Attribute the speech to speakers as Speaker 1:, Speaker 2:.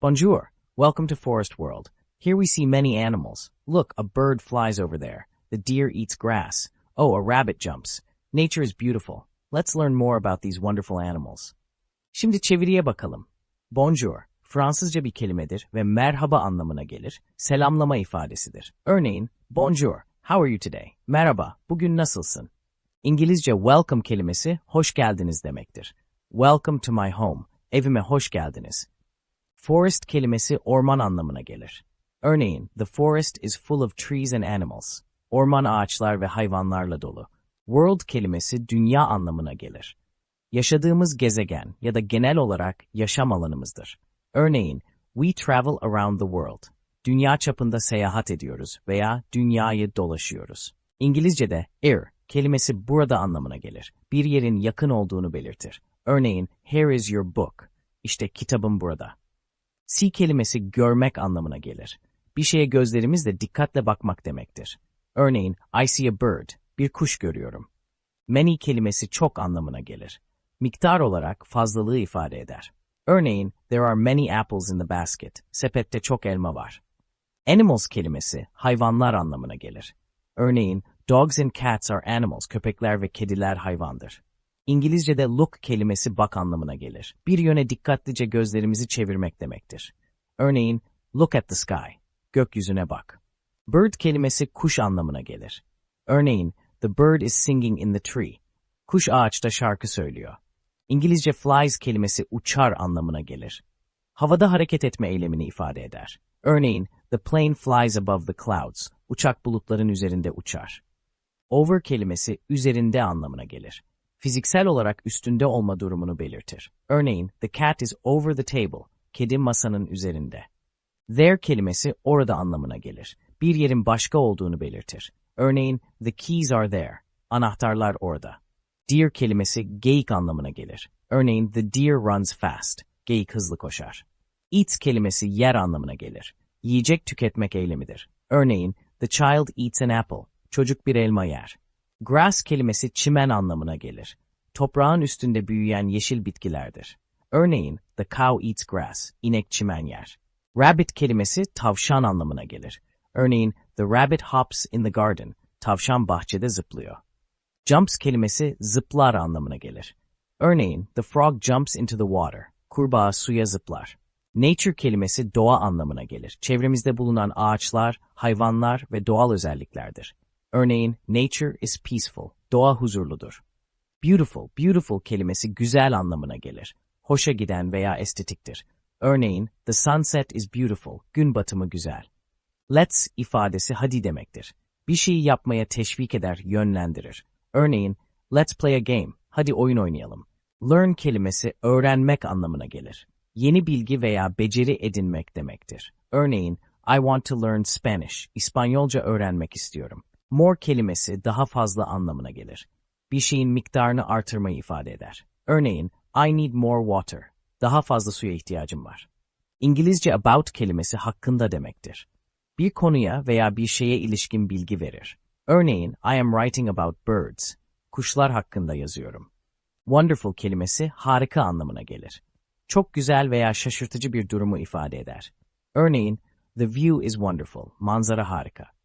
Speaker 1: Bonjour. Welcome to Forest World. Here we see many animals. Look, a bird flies over there. The deer eats grass. Oh, a rabbit jumps. Nature is beautiful. Let's learn more about these wonderful animals. Şimdi çeviriye bakalım. Bonjour, Fransızca bir kelimedir ve merhaba anlamına gelir, selamlama ifadesidir. Örneğin, Bonjour, how are you today? Merhaba, bugün nasılsın? İngilizce welcome kelimesi hoş geldiniz demektir. Welcome to my home, evime hoş geldiniz. Forest kelimesi orman anlamına gelir. Örneğin, the forest is full of trees and animals. Orman ağaçlar ve hayvanlarla dolu. World kelimesi dünya anlamına gelir. Yaşadığımız gezegen ya da genel olarak yaşam alanımızdır. Örneğin, we travel around the world. Dünya çapında seyahat ediyoruz veya dünyayı dolaşıyoruz. İngilizce'de air kelimesi burada anlamına gelir. Bir yerin yakın olduğunu belirtir. Örneğin, here is your book. İşte kitabım burada. See kelimesi görmek anlamına gelir. Bir şeye gözlerimizle dikkatle bakmak demektir. Örneğin, I see a bird, bir kuş görüyorum. Many kelimesi çok anlamına gelir. Miktar olarak fazlalığı ifade eder. Örneğin, there are many apples in the basket, sepette çok elma var. Animals kelimesi hayvanlar anlamına gelir. Örneğin, dogs and cats are animals, köpekler ve kediler hayvandır. İngilizce'de look kelimesi bak anlamına gelir. Bir yöne dikkatlice gözlerimizi çevirmek demektir. Örneğin, look at the sky, gökyüzüne bak. Bird kelimesi kuş anlamına gelir. Örneğin, the bird is singing in the tree. Kuş ağaçta şarkı söylüyor. İngilizce flies kelimesi uçar anlamına gelir. Havada hareket etme eylemini ifade eder. Örneğin, the plane flies above the clouds. Uçak bulutların üzerinde uçar. Over kelimesi üzerinde anlamına gelir. Fiziksel olarak üstünde olma durumunu belirtir. Örneğin, the cat is over the table. Kedi masanın üzerinde. There kelimesi orada anlamına gelir. Bir yerin başka olduğunu belirtir. Örneğin, the keys are there. Anahtarlar orada. Deer kelimesi geyik anlamına gelir. Örneğin, the deer runs fast. Geyik hızlı koşar. Eat kelimesi yer anlamına gelir. Yiyecek tüketmek eylemidir. Örneğin, the child eats an apple. Çocuk bir elma yer. Grass kelimesi çimen anlamına gelir. Toprağın üstünde büyüyen yeşil bitkilerdir. Örneğin, the cow eats grass. İnek çimen yer. Rabbit kelimesi tavşan anlamına gelir. Örneğin, the rabbit hops in the garden. Tavşan bahçede zıplıyor. Jumps kelimesi zıplar anlamına gelir. Örneğin, the frog jumps into the water. Kurbağa suya zıplar. Nature kelimesi doğa anlamına gelir. Çevremizde bulunan ağaçlar, hayvanlar ve doğal özelliklerdir. Örneğin, nature is peaceful. Doğa huzurludur. Beautiful, beautiful kelimesi güzel anlamına gelir. Hoşa giden veya estetiktir. Örneğin, the sunset is beautiful. Gün batımı güzel. Let's ifadesi hadi demektir. Bir şeyi yapmaya teşvik eder, yönlendirir. Örneğin, let's play a game. Hadi oyun oynayalım. Learn kelimesi öğrenmek anlamına gelir. Yeni bilgi veya beceri edinmek demektir. Örneğin, I want to learn Spanish. İspanyolca öğrenmek istiyorum. More kelimesi daha fazla anlamına gelir. Bir şeyin miktarını artırmayı ifade eder. Örneğin, I need more water. Daha fazla suya ihtiyacım var. İngilizce about kelimesi hakkında demektir. Bir konuya veya bir şeye ilişkin bilgi verir. Örneğin, I am writing about birds. Kuşlar hakkında yazıyorum. Wonderful kelimesi harika anlamına gelir. Çok güzel veya şaşırtıcı bir durumu ifade eder. Örneğin, the view is wonderful. Manzara harika.